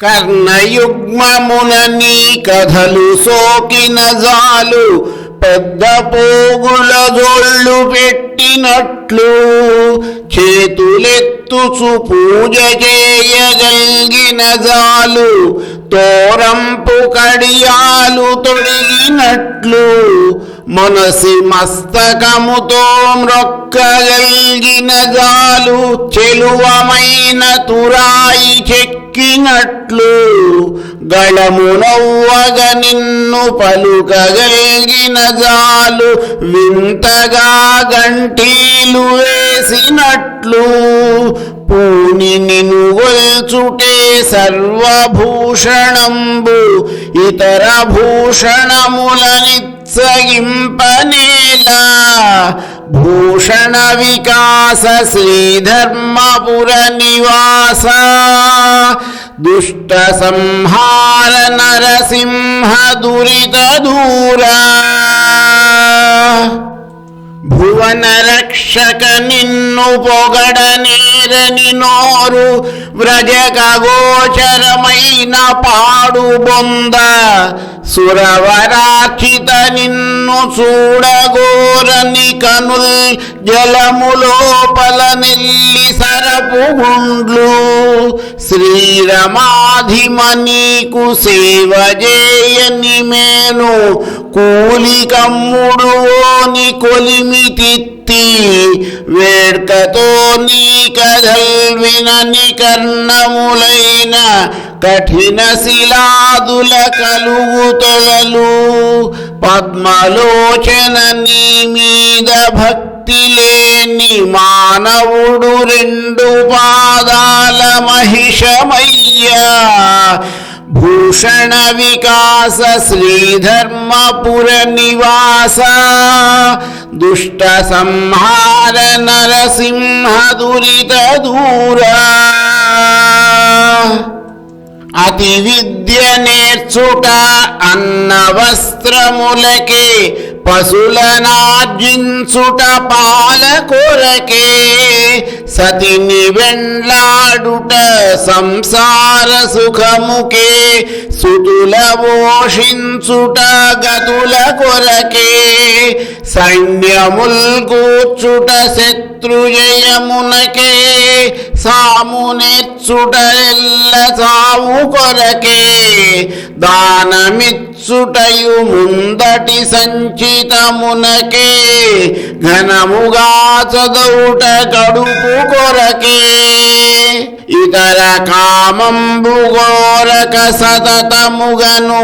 కర్ణయుగ్మమున నీ కథలు సోకిన జాలు పెద్ద పోగుల జోళ్ళు పెట్టినట్లు చేతులెత్తుచు పూజ చేయగలిగిన జాలు తోరంపు కడియాలు తొడిగినట్లు మనసి మస్తకముతో మ్రొక్కగలిగిన జాలు చెలువమైన తురాయి చెక్కినట్లు గళము నవ్వగ నిన్ను పలుకగలిగిన జాలు వింతగా గంటీలు వేసినట్లు పూని నిను గొల్చుటే సర్వభూషణంబు ఇతర భూషణములనిత్య सहिं पनेला भूषण श्रीधर्मपुरनिवास दुष्टसंहार नरसिंह दुरित సంహార భువన రక్షక నిన్ను పొగడ నేరని నోరు వ్రజక గోచరమైన పాడు బొంద సురవరాచిత నిన్ను చూడగోరని కనుల్ జలములోపల నెల్లి సరపు గుండ్లు శ్రీరమాధిమ నీకు సేవ చేయని మేను కూలి కమ్ముడు కొలిమితిత్తి తిత్తి వేడ్కతో నీ కథల్ కన్నములైన కఠిన శిలాదుల కలుగు తొలలు పద్మలోచన నీ మీద భక్తి లేని మానవుడు రెండు పాదాల మహిషమయ్యా. భూషణ వికాస శ్రీధర్మపుర నివాస దుష్ట సంహార నరసింహ దురిత దూరా అతి విద్య నేర్చుట అన్న వస్త్రములకే పశులనార్జించుట పాల కొరకే సతిని వెండ్లాడుట సంసార సుఖముకే సుతుల పోషించుట గతుల కొరకే సైన్యముల్ కూర్చుట శత్రుజయమునకే సామునెచ్చుట ఎల్ల సావు కొరకే దానమిచ్చుటయు ముందటి సంచి జీవితమునకే ఘనముగా చదవుట కడుపు కొరకే. ఇతర కామంబు గోరక సతతముగను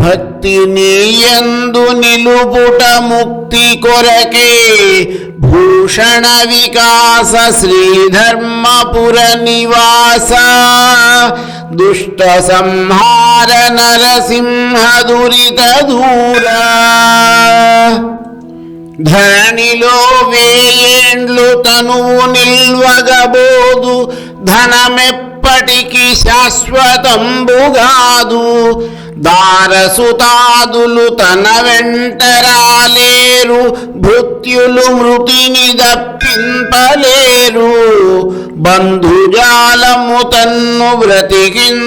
భక్తి నీయందు నిలుపుట ముక్తి కొరకే భూషణ వికాస శ్రీధర్మపుర నివాస దుష్ట సంహార నరసింహ దురిత దూరా ధరణిలో వేయేండ్లు తనువు నిల్వగబోదు ధనమెప్పటికి శాశ్వతంబుగాదు. దారసుతాదులు తన వెంట రాలేరు భృత్యులు మృతిని దప్పింపలేరు. బంధుజాలము తన్ను బ్రతికించుకోలేరు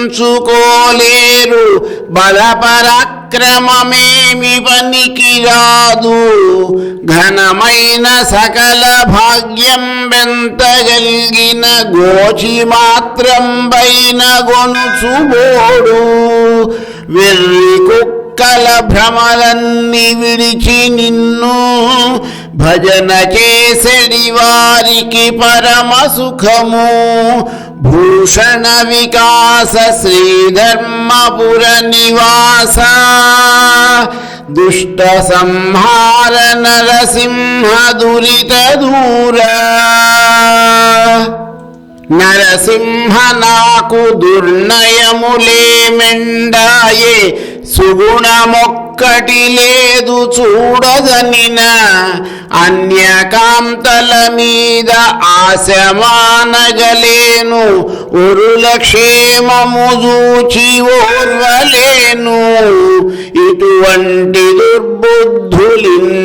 క్రమమేమి పనికి రాదు. ఘనమైన సకల భాగ్యం వెంతగలిగిన గోచి మాత్రం పైన గొనుచుబోడు. వెర్రి కుక్కల భ్రమలన్నీ విడిచి నిన్ను భజన చేసెడి వారికి పరమ సుఖము. భూషణ వికాస శ్రీధర్మపుర నివాస. దుష్ట సంహార నరసింహ దురిత దూర. నరసింహ నాకు దుర్నయములే మెండాయే. దుర్నయములేమెండాయే ఒక్కటి లేదు చూడదనిన అన్యకాంతల మీద ఆశమానగలేను. ఉరుల క్షేమము చూచి ఓర్వలేను. ఇటువంటి దుర్బుద్ధులిన్ని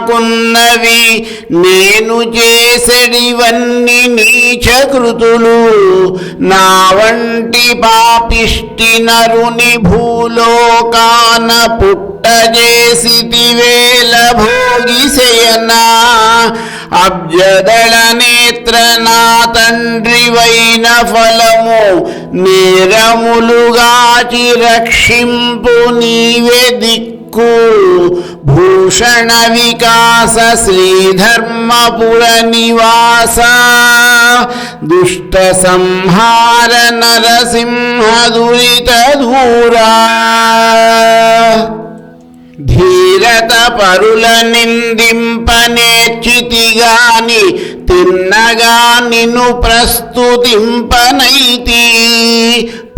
నాకున్నవి నేను చేసడివన్నీ నీచకృతులు. నా వంటి పాపిష్టి నరుని భూలోకాన పుట్టజేసి వేల భోగి అబ్జదళ నేత్ర నా తండ్రివైన ఫలము నేరములుగాచి రక్షింపు నీవే దిక్కు. भूषणविकास श्रीधर्मपुरनिवास दुष्टसंहार नरसिंहदुरितधूरा धीरतपरुल निन्दिम् पनेच्युतिगानि तिन्नगानि नु प्रस्तुतिम्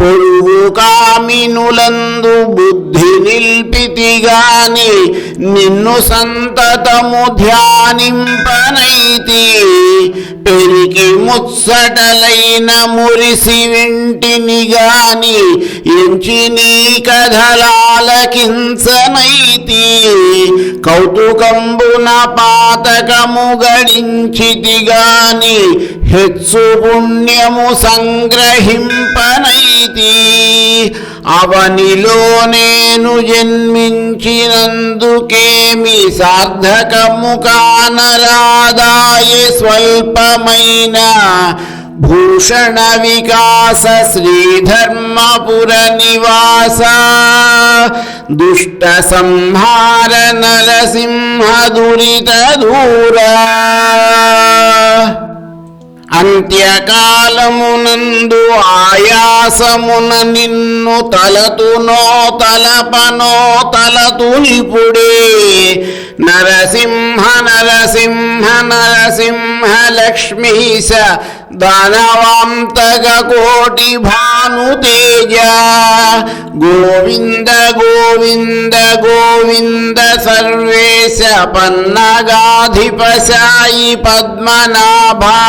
పొరుగు కామినులందు బుద్ధి నిల్పితిగాని నిన్ను సంతతము ధ్యానింపనైతి. పెరికి ముచ్చటలైన మురిసి వింటిని గాని ఎంచి నీ కథలాలకించనైతి. కౌతుకంబున పాతకము గడించితి గాని హెచ్చు పుణ్యము సంగ్రహింపనైతి అవనిలో నేను జన్మించినందుకేమి సార్థకము కానరాదాయ స్వల్పమైన భూషణ వికాస శ్రీధర్మపుర నివాస. దుష్ట సంహార నరసింహ దురిత దూరా. అంత్యకాలమునందు ఆయాసమున నిన్ను తలతునో తలపనో తలతునిపుడే नरसिंह नरसिंह नरसिंह लक्ष्मीः स धनवान्तकोटिभानुतेजा गोविन्द गोविन्द गोविन्द सर्वे स पन्नगाधिपशायि पद्मनाभा।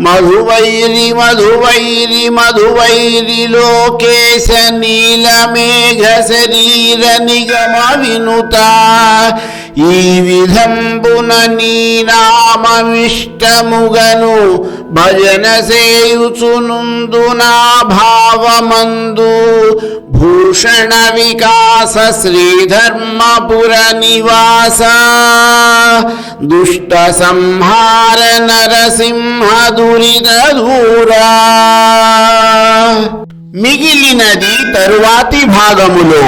మధువైరి మధువైరి మధువైరి లోకేశ నీల మేఘ శరీర నిగమ వినుత. ఈ విధంబున నీ నామమిష్టముగను భజన సేయుచునుందు నా భావమందు భూషణ వికాస శ్రీధర్మపుర నివాస దుష్ట సంహార నరసింహ దురిత దూరా మిగిలినది తరువాతి భాగములో.